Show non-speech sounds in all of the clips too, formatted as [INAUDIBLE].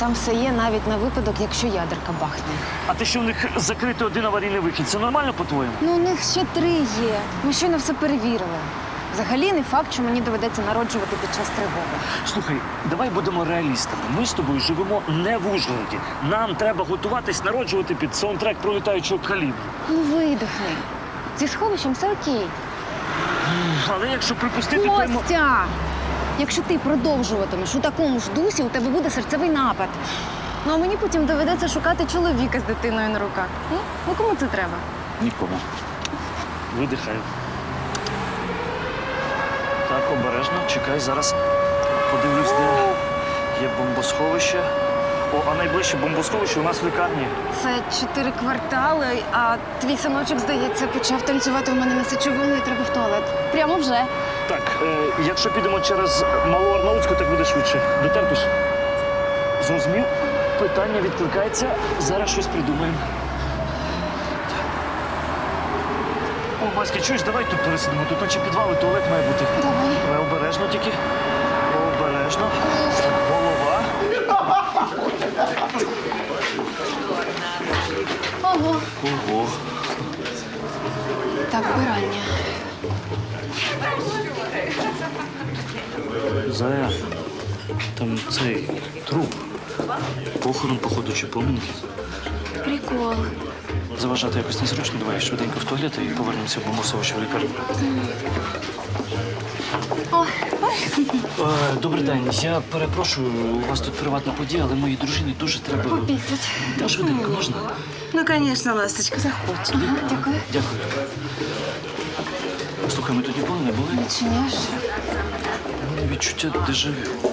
там все є навіть на випадок, якщо ядерка бахне. А те, що в них закритий один аварійний вихід, це нормально по-твоєму? Ну, у них ще три є. Ми щойно все перевірили. Взагалі не факт, що мені доведеться народжувати під час тривоги. Слухай, давай будемо реалістами. Ми з тобою живемо не в Ужгороді. Нам треба готуватись народжувати під саундтрек пролітаючого калібру. Ну, видихни. Зі сховищем все окей. Але якщо припустити, то. Костя! Якщо ти продовжуватимеш у такому ж дусі, у тебе буде серцевий напад. Ну а мені потім доведеться шукати чоловіка з дитиною на руках. Ну, ну кому це треба? Нікому. Видихаю. Так, обережно, чекай, зараз подивлюсь, де є бомбосховище. О, а найближче бомбосховище у нас в лікарні. Це чотири квартали, а твій синочок, здається, почав танцювати у мене на сечовому і треба в туалет. Прямо вже. Так, е, якщо підемо через Малу Арнаутську, так буде швидше. Дотерпиш? Зрозумів? Питання відкликається. Зараз щось придумаємо. О, Васька, чуєш, давай тут пересидимо. Тут наче підвал і туалет має бути. Давай. Давай обережно тільки. Обережно. Зая. Там цей труп. Похорон, походу, чи поминки. Прикол. Заважати якось незручно, давай швиденько в туалет і повернемося в бомбосовище в лікарню. О, Е, Добрий день. Я перепрошую, у вас тут приватна подія, але моїй дружині дуже треба. попісять. Та швиденько можна? Ну, конечно, ласточка, заходь. Дякую. Дякую. Слухай, ми тут ніколи не були. Відчиняєш? У мене Відчуття дежавю.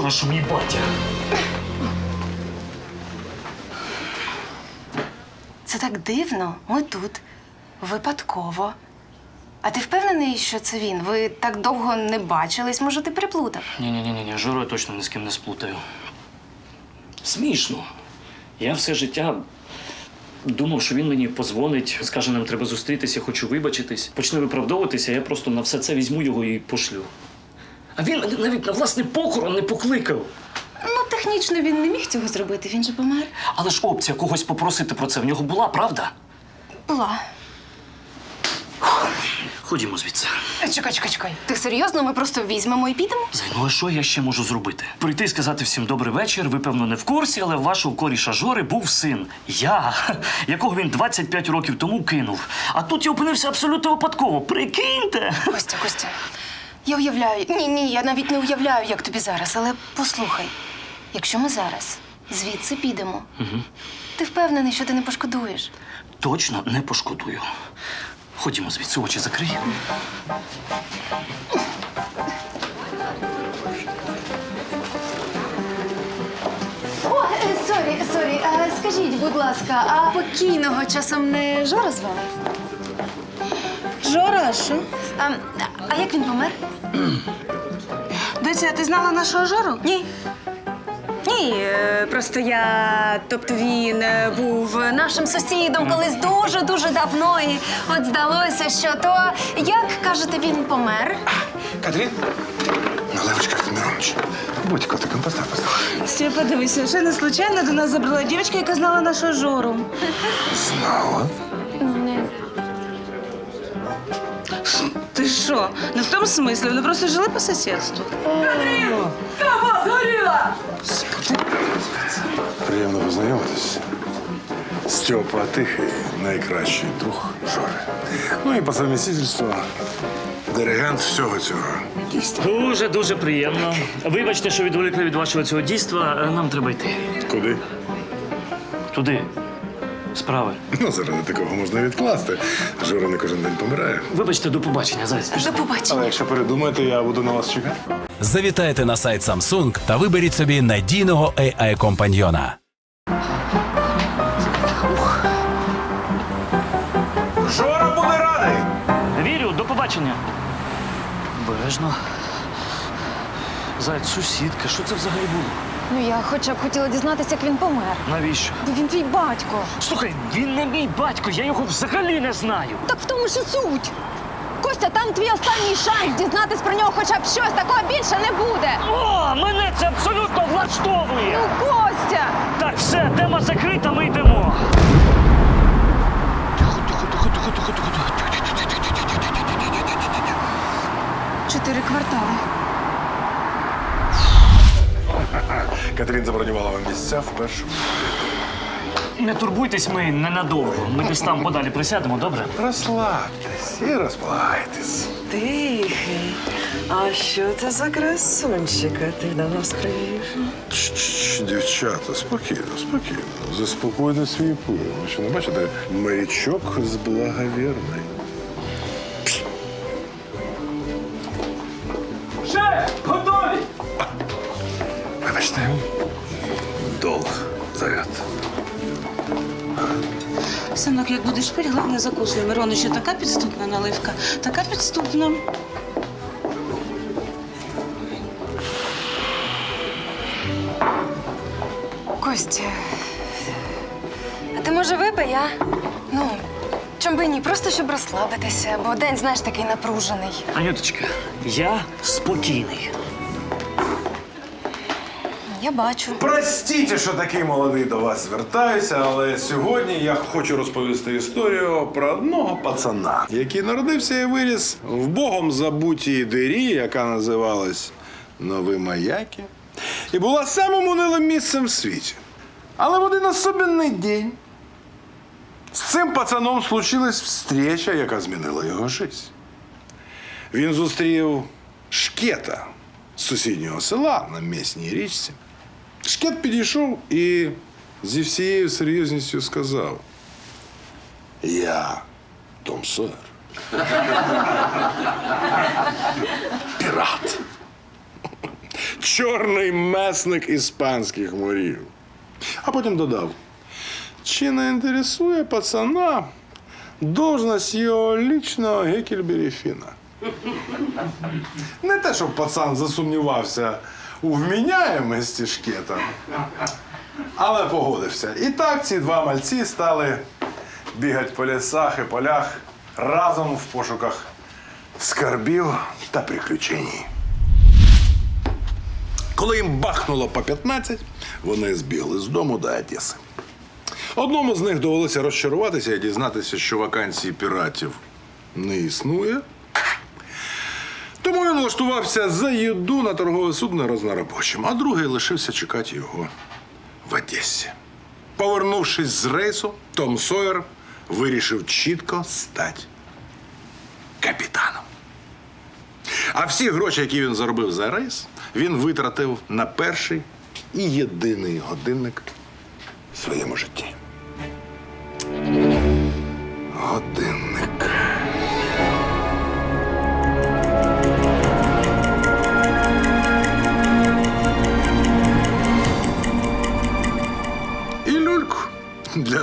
Жора, що мій батя. Це так дивно. Ми тут. Випадково. А ти впевнений, що це він? Ви так довго не бачились, може, ти переплутав? Ні, ні, ні, ні, Жору я точно ні з ким не сплутаю. Смішно. Я все життя думав, що він мені позвонить, скаже, нам треба зустрітися, хочу вибачитись. Почне виправдовуватися, я просто на все це візьму його і пошлю. А він мене навіть на власний похорон не покликав. Ну, технічно він не міг цього зробити, він же помер. Але ж опція когось попросити про це в нього була, правда? Була. Ходімо звідси. Е, Чекай, чекай, чекай. Ти серйозно? Ми просто візьмемо і підемо? Зай, ну а що я ще можу зробити? Прийти і сказати всім добрий вечір. Ви, певно, не в курсі, але в вашого коріша Жори був син. Я, [LAUGHS] якого він 25 років тому кинув. А тут я опинився абсолютно випадково. Прикиньте! Костя, Костя. Я уявляю. Ні, ні, я навіть не уявляю, як тобі зараз, але послухай, якщо ми зараз звідси підемо, ти впевнений, що ти не пошкодуєш? Точно не пошкодую. Ходімо звідси, очі закрий. О, е, сорі, сорі. Скажіть, будь ласка, а покійного часом не Жора звали? Жора, а що? А, а як він помер? Доця, ти знала нашого Жору? Ні. Ні, е, просто я. Тобто він е, був нашим сусідом колись дуже-дуже давно. І от здалося, що то, як кажете, він помер. Катрін? Наливочка Артемирович, будь котиком, постав, постав. Степа, дивися, ще не случайно до нас забрала дівчинка, яка знала нашого Жору. Знала? Ти що? Не в тому смислі, вони просто жили по сусідству. Приємно познайомитись. Степа Тихий, найкращий друг Жори. Ну і по совмістительству диригент всього цього дійства. Дуже дуже приємно. Вибачте, що відволікли від вашого цього дійства. Нам треба йти. Куди? Туди справи. Ну, заради такого можна відкласти. Жора не кожен день помирає. Вибачте, до побачення, зайць. До побачення. Але якщо передумаєте, я буду на вас чекати. Завітайте на сайт Samsung та виберіть собі надійного AI-компаньйона. Жора буде радий! Вірю, до побачення. Бережно. Зайць, сусідка, що це взагалі було? Ну, я хоча б хотіла дізнатися, як він помер. Навіщо? Бо він твій батько. Слухай, він не мій батько, я його взагалі не знаю. Так в тому ж і суть. Костя, там твій останній шанс дізнатись про нього хоча б щось. Такого більше не буде. О, мене це абсолютно влаштовує. Ну, Костя! Так, все, тема закрита, ми йдемо. Тихо, тихо, тихо, тихо, тихо, тихо, тихо. Чотири квартали. Катерин забронювала вам місця в першому. Не турбуйтесь, ми ненадовго. Ми десь там подалі присядемо, добре? Розслабтесь і розполагайтесь. Тихий. А що це за красунчика ти до нас привів? Чш, Дівчата, спокійно, спокійно. Заспокойте свій пил. Ви що не бачите? Морячок з благовірний. Як будеш пити, головне закусуй. Мироничу, така підступна наливка, така підступна. Костя. А ти може випий, а? Ну, чом би ні, просто щоб розслабитися, бо день, знаєш, такий напружений. Анюточка, я спокійний. Я бачу. Простіть, що такий молодий до вас звертаюся, але сьогодні я хочу розповісти історію про одного пацана, Який народився і виріс в богом забутій дирі, яка називалась Нові Маяки, і була самим унилим місцем в світі. Але в один особенний день з цим пацаном случилась встреча, яка змінила його життя. Він зустрів шкета з сусіднього села на місній річці. Шкет підійшов і зі всією серйозністю сказав: Я Том Сойер. Пірат. Чорний месник іспанських морів. А потім додав: чи не інтересує пацана должность його лічного Гекельбері Фіна? Не те, щоб пацан засумнівався у вміняємості шкета, але погодився. І так ці два мальці стали бігати по лісах і полях разом в пошуках скарбів та приключень. Коли їм бахнуло по 15, вони збігли з дому до Одеси. Одному з них довелося розчаруватися і дізнатися, що вакансії піратів не існує. Тому він влаштувався за їду на торгове судно розноробочим, а другий лишився чекати його в Одесі. Повернувшись з рейсу, Том Сойер вирішив чітко стати капітаном. А всі гроші, які він заробив за рейс, він витратив на перший і єдиний годинник в своєму житті. Годинник.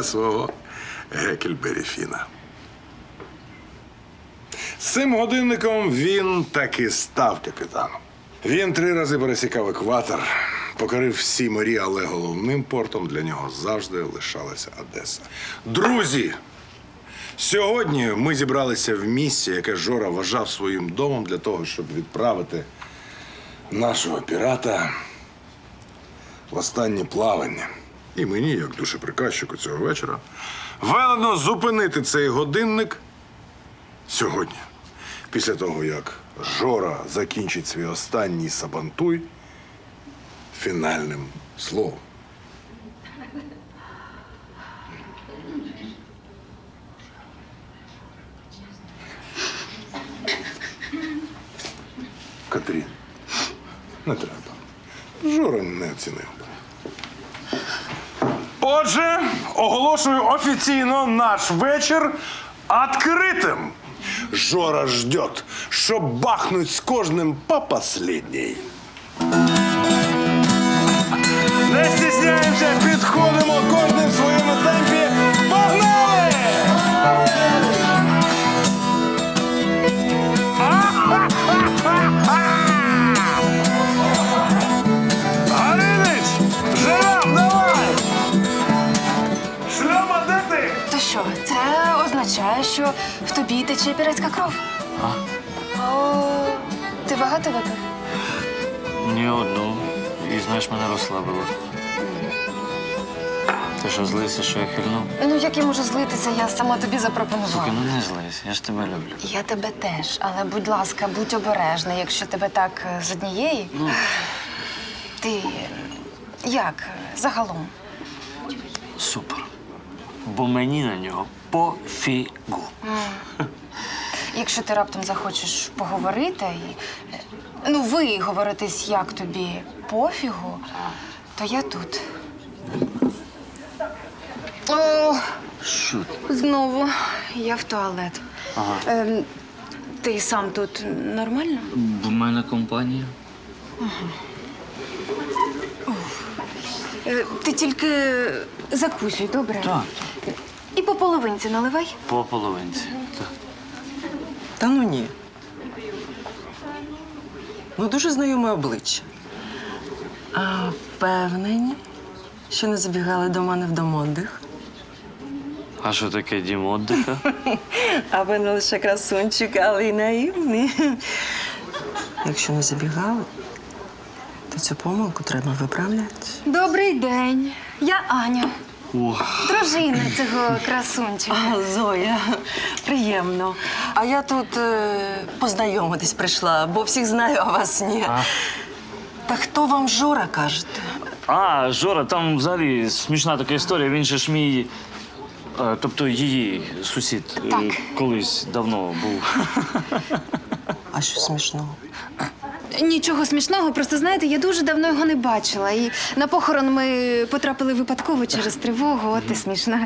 Свого Гекельбері Фіна. З цим годинником він таки став капітаном. Він три рази пересікав екватор, покорив всі морі, але головним портом для нього завжди лишалася Одеса. Друзі! Сьогодні ми зібралися в місці, яке Жора вважав своїм домом для того, щоб відправити нашого пірата в останнє плавання. І мені, як душеприказчику цього вечора, велено зупинити цей годинник сьогодні. Після того, як Жора закінчить свій останній сабантуй фінальним словом. Катрін, не треба. Жора не оцінив. Отже, оголошую офіційно наш вечір відкритим. Жора ждет, що бахнуть з кожним по последній. Не стісняємося, підходимо кожним в означає, що в тобі тече піратська кров. А? О, ти багато випив? Ні одну. І знаєш, мене розслабило. Ти що злися, що я хильнув? Ну як я можу злитися, я сама тобі запропонувала. Слухай, ну не злись, я ж тебе люблю. Я тебе теж, але будь ласка, будь обережна, якщо тебе так е, з однієї. Ти е, як загалом? Супер. Бо мені на нього пофігу. Якщо ти раптом захочеш поговорити, і, е, ну ви говоритесь, як тобі пофігу, то я тут. О, Що знову я в туалет. Ага. Ем, ти сам тут нормально? В мене компанія. Е, ти тільки закусуй, добре? Так. І по половинці наливай. По половинці. Так. Та ну ні. Ну, дуже знайоме обличчя. А впевнені, що не забігали до мене в домодих. А що таке дім отдиха? [LAUGHS] А ви не лише красунчик, але й наївний. Якщо не забігали, то цю помилку треба виправляти. Добрий день. Я Аня, О, дружина цього красунчика. А, Зоя, приємно. А я тут е, познайомитись прийшла, бо всіх знаю, а вас ні. А? Та хто вам Жора кажете? А, Жора, там взагалі смішна така історія. Він же ж мій. е, Тобто її сусід е, Так. колись давно був. А що смішного? Нічого смішного, просто знаєте, я дуже давно його не бачила. І на похорон ми потрапили випадково через тривогу. От і смішно.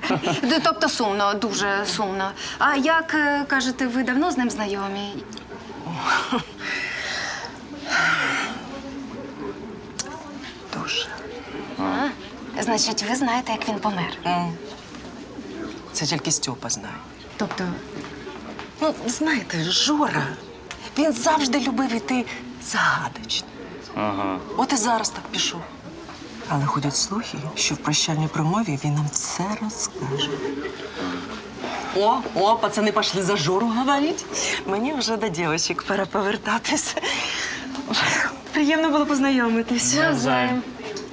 Д- Тобто сумно, дуже сумно. А як е, кажете, ви давно з ним знайомі? Дуже. А, значить, ви знаєте, як він помер. Це тільки Стьопа знає. Тобто, Ну, знаєте, Жора, він завжди любив іти загадочно. Ага. От і зараз так пішов. Але ходять слухи, що в прощальній промові він нам все розкаже. О, о, пацани пішли за Жору говорити. Мені вже до дівчинок пора повертатись. Приємно було познайомитись. навзаєм.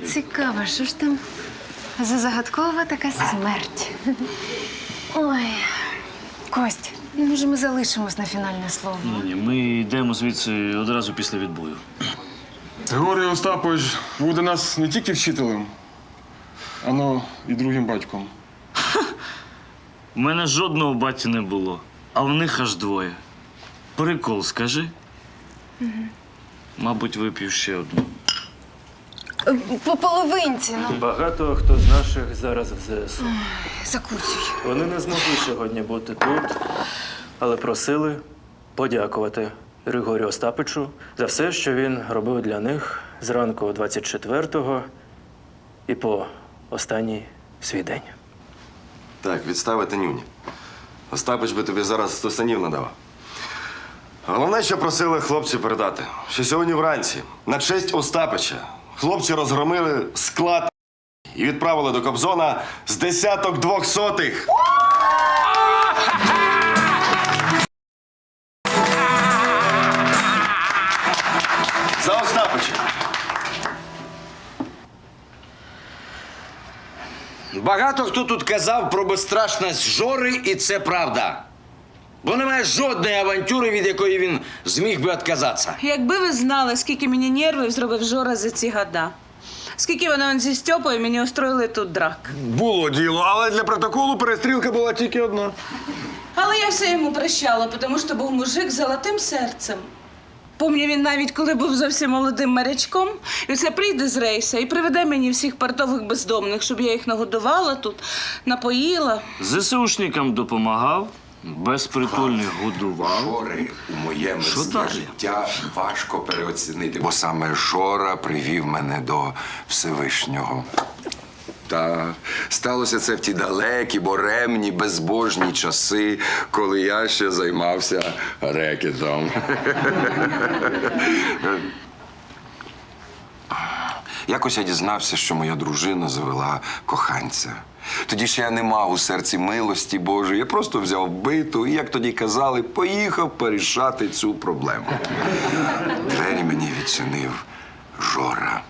Цікаво, що ж там за загадкова така смерть. Ой, Кость, ну, може, ми залишимось на фінальне слово. Ні, ні, ми йдемо звідси одразу після відбою. Григорій Остапович був для нас не тільки вчителем, але і другим батьком. У мене жодного баті не було, а в них аж двоє. Прикол, скажи. Мабуть, вип'ю ще одну. По половинці, ну, Багато хто з наших зараз в ЗСУ. закусуй. Вони не змогли сьогодні бути тут, але просили подякувати Григорію Остапичу за все, що він робив для них зранку 24-го і по останній свій день. Так, відставити нюні. Остапич би тобі зараз сто санів надав. Головне, що просили хлопці передати, що сьогодні вранці, на честь Остапича, хлопці розгромили склад і відправили до Кобзона з десяток двохсотих. Багато хто тут казав про безстрашність Жори, і це правда. Бо немає жодної авантюри, від якої він зміг би відказатися. Якби ви знали, скільки мені нервів зробив Жора за ці года. Скільки вони он зі Стьопою мені устроїли тут драк. Було діло, але для протоколу перестрілка була тільки одна. Але я все йому прощала, тому що був мужик з золотим серцем. Помню, він навіть коли був зовсім молодим морячком, і це прийде з рейса і приведе мені всіх портових бездомних, щоб я їх нагодувала тут, напоїла. ЗСУшникам допомагав, безпритульних годував. Жори у моєму Що далі? життя важко переоцінити, бо саме Жора привів мене до Всевишнього. Та сталося це в ті далекі, боремні, безбожні часи, коли я ще займався рекетом. [LAUGHS] Якось я дізнався, що моя дружина завела коханця. Тоді ж я не мав у серці милості Божої. Я просто взяв биту і, як тоді казали, поїхав порішати цю проблему. Двері мені відчинив Жора.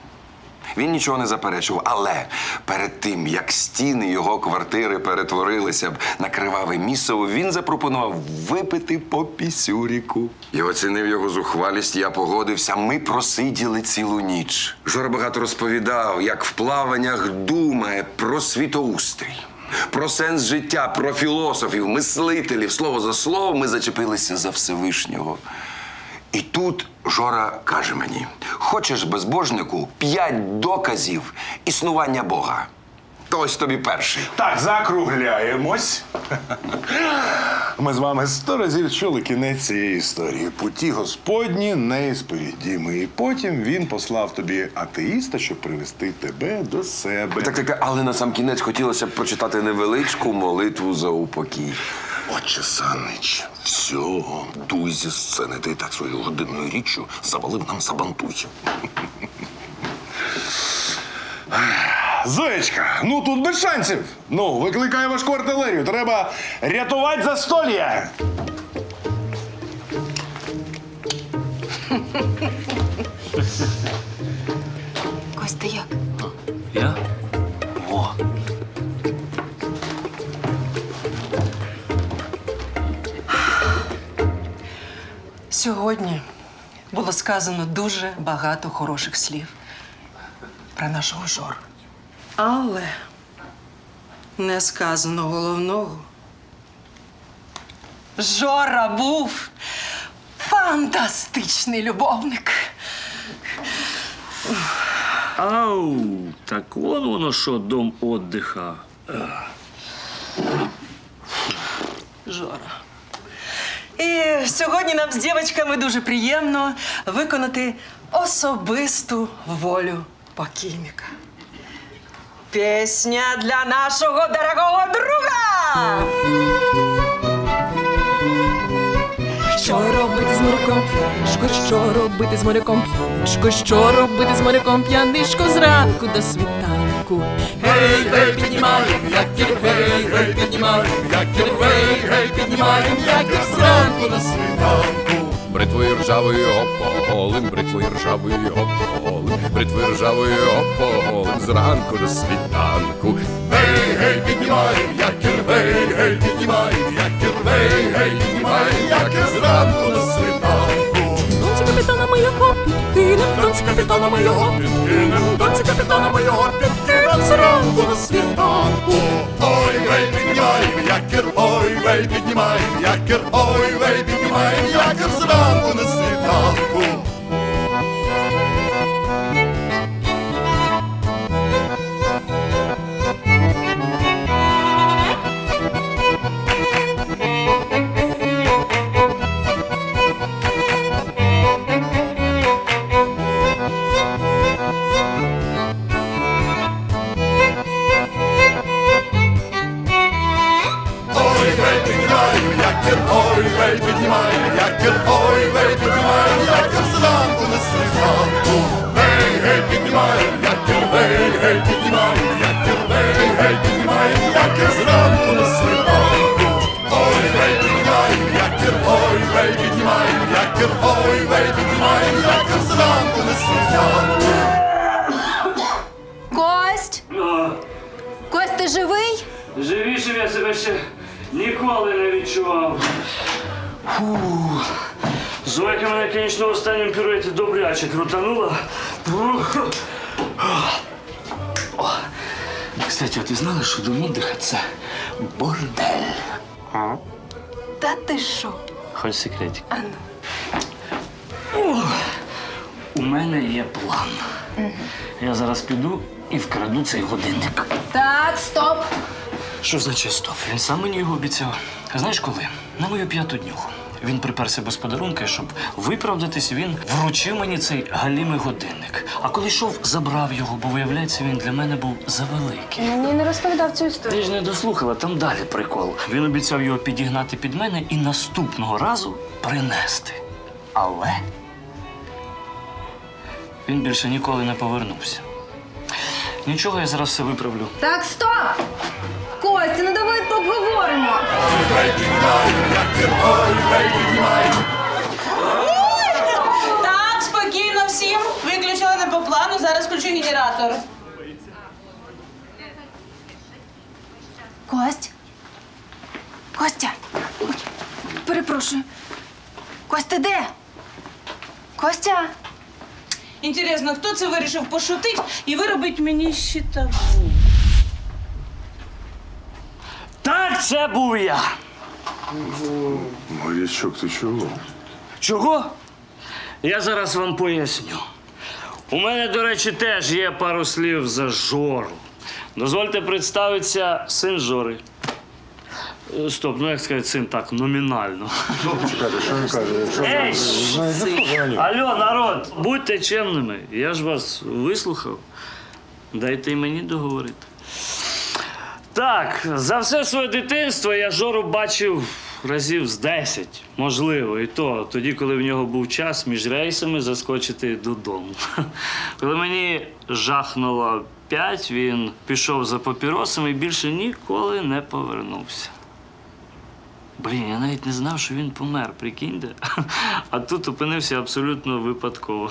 Він нічого не заперечував, але перед тим, як стіни його квартири перетворилися б на криваве місово, він запропонував випити по пісюріку. Я оцінив його зухвалість, я погодився. Ми просиділи цілу ніч. Жора багато розповідав, як в плаваннях думає про світоустрій. Про сенс життя, про філософів, мислителів. Слово за слово ми зачепилися за Всевишнього. І тут Жора каже мені: хочеш безбожнику п'ять доказів існування Бога. То ось тобі перший. Так, закругляємось. [LAUGHS] Ми з вами сто разів чули кінець цієї історії. Путі Господні неісповідімі. І потім він послав тобі атеїста, щоб привести тебе до себе. Так, так, так, але на сам кінець хотілося б прочитати невеличку молитву за упокій. Отче Санич, всього дуй зі сцени. Ти так своєю годинною річчю завалив нам сабантуй. Зоєчка, ну тут без шансів. Ну, викликай важку артилерію. Треба рятувати застолля. Сьогодні було сказано дуже багато хороших слів про нашого Жору. Але не сказано головного. Жора був фантастичний любовник. Ау, так он воно що, дом отдиха. Жора. І сьогодні нам з дівчатками дуже приємно виконати особисту волю покійника. Пісня для нашого дорогого друга! Що робити з моряком п'янишко? Що робити з моряком п'янишко? Що робити з моряком п'янишко зранку до світанку? Гей, гей, піднімаєм якір, гей, гей, піднімаєм якір, гей, гей, піднімаєм якір зранку до світанку. Бритвою ржавою ополим, бритвою ржавою ополим, бритвою ржавою ополим, зранку до світанку. Гей, гей, піднімаєм якір, гей, гей, піднімаєм якір, гей, гей, піднімаєм якір зранку до світанку. Донці капітана моєго підкинем, донці капітана моєго підкинем, донці капітана моєго підкинем зранку на світанку. Ой, вей, піднімаєм якір, ой, вей, піднімаєм якір, ой, вей, піднімаєм якір. Зранку на світанку. Кстати, а ти знала, що дом отдиха – це бордель? А? Та ти що? Хоч секретик. О, у мене є план. Я зараз піду і вкраду цей годинник. Так, стоп. Що значить стоп? Він сам мені його обіцяв. Знаєш коли? На мою п'яту днюху. Він приперся без подарунка, щоб виправдатись, він вручив мені цей галімий годинник. А коли йшов, забрав його, бо виявляється, він для мене був завеликий. Мені не розповідав цю історію. Ти ж не дослухала, там далі прикол. Він обіцяв його підігнати під мене і наступного разу принести. Але він більше ніколи не повернувся. Нічого, я зараз все виправлю. Так, стоп! Костя, ну давай поговоримо. Так, спокійно всім. Виключили не по плану, зараз включу генератор. Кость? Костя. Ой, перепрошую. Костя, де? Костя? Інтересно, хто це вирішив пошутить і виробить мені щитову? Так, це був я. Морячок, ти чого? Чого? Я зараз вам поясню. У мене, до речі, теж є пару слів за Жору. Дозвольте представитися син Жори. Е, Стоп, ну як сказати син так, номінально. Чекайте, що він каже? Якщо Ей, схоже. Алло, народ, будьте чемними. Я ж вас вислухав. Дайте й мені договорити. Так, за все своє дитинство я Жору бачив разів з 10, можливо, і то тоді, коли в нього був час між рейсами заскочити додому. [LAUGHS] Коли мені жахнуло 5, він пішов за папіросами і більше ніколи не повернувся. Блін, я навіть не знав, що він помер, прикиньте. [LAUGHS] А тут опинився абсолютно випадково.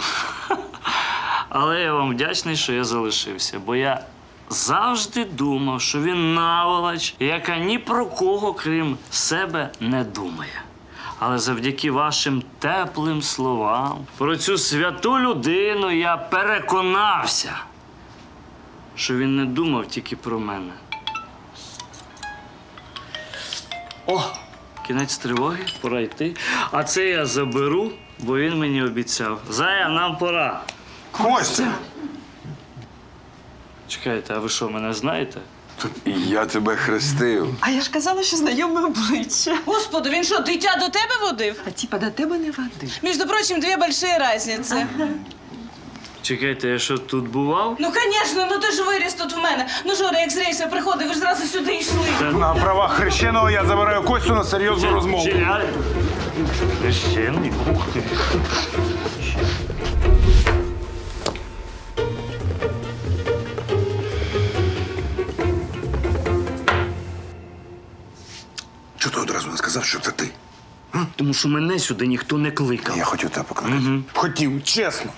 [LAUGHS] Але я вам вдячний, що я залишився, бо я завжди думав, що він наволоч, яка ні про кого, крім себе, не думає. Але завдяки вашим теплим словам про цю святу людину я переконався, що він не думав тільки про мене. О, кінець тривоги, пора йти. А це я заберу, бо він мені обіцяв. Зая, нам пора. Костя! Чекайте, а ви що, мене знаєте? Я тебе хрестив. А я ж казала, що знайоме обличчя. Господи, він що, дитя до тебе водив? А типа до тебе не води. Між прочим, дві большие разниці. Чекайте, я що тут бував? Ну, звісно, ну ти ж виріс тут в мене. Ну, Жора, як з рейсу приходив, ви ж зразу сюди йшли. На правах хрещеного я забираю Костю на серйозну розмову. Священник, ух ти. Сказав, що це ти? Тому що мене сюди ніхто не кликав. Я хотів тебе покликати. Хотів, чесно.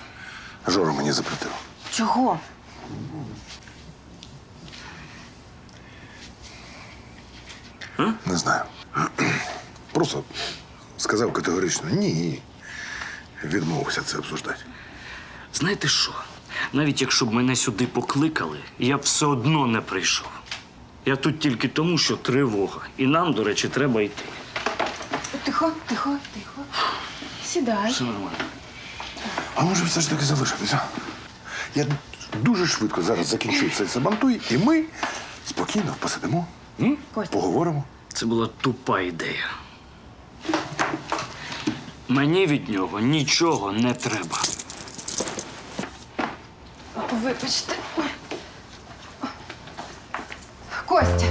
Жора мені запретив. Чого? Не знаю. Просто сказав категорично ні. Відмовився це обсуждати. Знаєте що? Навіть якщо б мене сюди покликали, я б все одно не прийшов. Я тут тільки тому, що тривога. І нам, до речі, треба йти. Тихо, тихо, тихо. Сідай. Все нормально. А може все ж таки залишитися? Я дуже швидко зараз закінчу цей сабантуй, і ми спокійно посидимо, м? поговоримо. Це була тупа ідея. Мені від нього нічого не треба. Вибачте. Костя,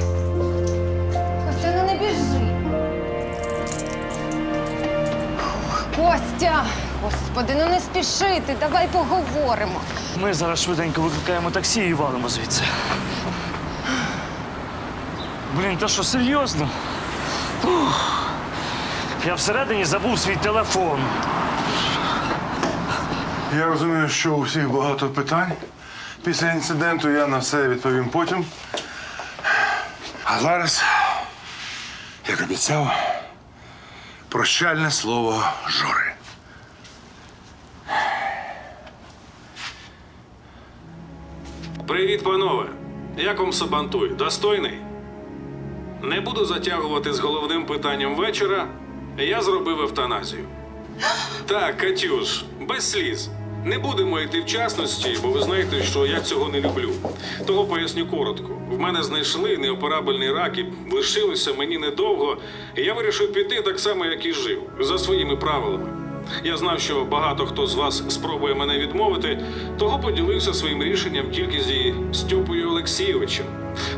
Господи, ну не спішити, давай поговоримо. Ми зараз швиденько викликаємо таксі і валимо звідси. Блін, та що серйозно? Ух. Я всередині забув свій телефон. Я розумію, що у всіх багато питань. Після інциденту я на все відповім потім. А зараз, як обіцяв, прощальне слово Жори. Привіт, панове! Як вам Сабантуй? Достойний? Не буду затягувати з головним питанням вечора. Я зробив евтаназію. Так, Катюш, без сліз. Не будемо йти в частності, бо ви знаєте, що я цього не люблю. Того поясню коротко. В мене знайшли неоперабельний рак і лишилося мені недовго. Я вирішив піти так само, як і жив, за своїми правилами. Я знав, що багато хто з вас спробує мене відмовити, того поділився своїм рішенням тільки зі Стьопою Олексійовичем.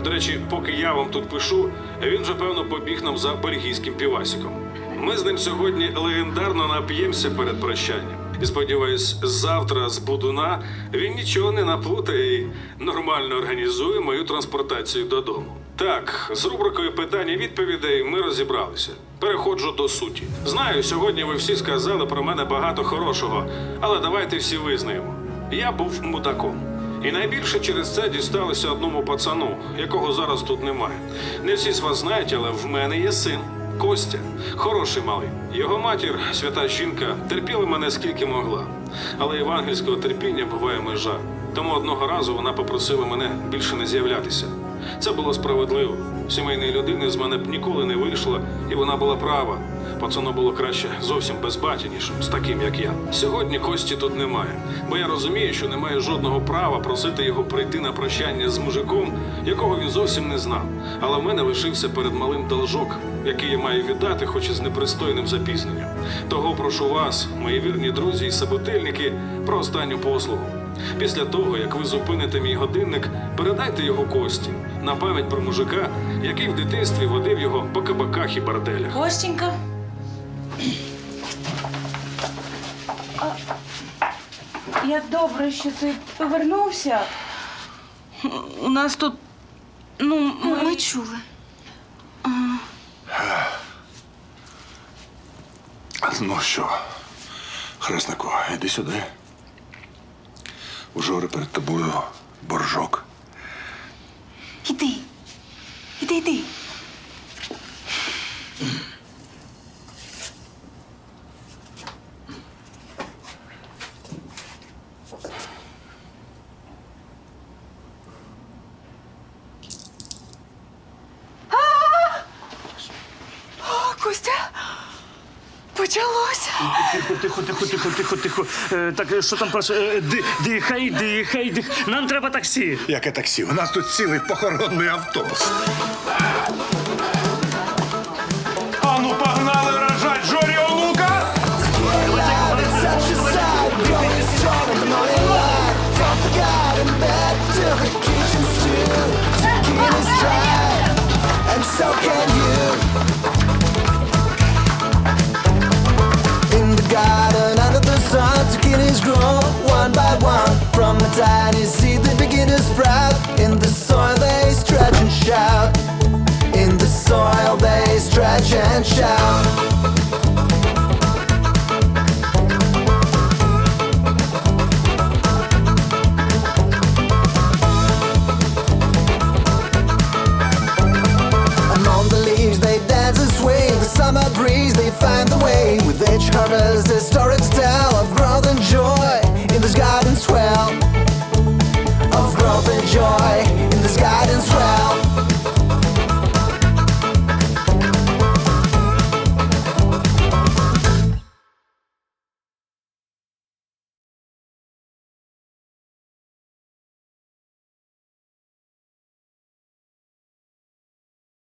До речі, поки я вам тут пишу, він вже певно побіг нам за бельгійським півасиком. Ми з ним сьогодні легендарно нап'ємося перед прощанням. І сподіваюсь, завтра з Будуна він нічого не наплутає і нормально організує мою транспортацію додому. Так, з рубрикою питань і відповідей ми розібралися. Переходжу до суті. Знаю, сьогодні ви всі сказали про мене багато хорошого, але давайте всі визнаємо. Я був мудаком. І найбільше через це дісталося одному пацану, якого зараз тут немає. Не всі з вас знають, але в мене є син. Костя, хороший малий. Його матір, свята жінка, терпіла мене скільки могла. Але євангельського терпіння буває межа. Тому одного разу вона попросила мене більше не з'являтися. Це було справедливо. Сімейної людини з мене б ніколи не вийшло, і вона була права. Пацану було краще зовсім без баті, ніж з таким, як я. Сьогодні Кості тут немає, бо я розумію, що немає жодного права просити його прийти на прощання з мужиком, якого він зовсім не знав. Але в мене лишився перед малим должок, який я маю віддати, хоч і з непристойним запізненням. Того прошу вас, мої вірні друзі і саботельники, про останню послугу. Після того, як ви зупините мій годинник, передайте його кості на пам'ять про мужика, який в дитинстві водив його по кабаках і борделях. Костенька. А, Як добре, що ти повернувся. У нас тут. Ну, ми, Ми чули. Ну що, хреснику, іди сюди. У Жори перед тобою боржок. Іди. Іди, іди. А, Костя, почалося. Тихо, тихо, тихо, тихо, тихо, тихо. Е, так, е, що там перше? Е, ди- дихай, дихай, дихай. Нам треба таксі. Яке таксі? У нас тут цілий похоронний автобус. А ну погнали рожать Жорі Олука! So can down.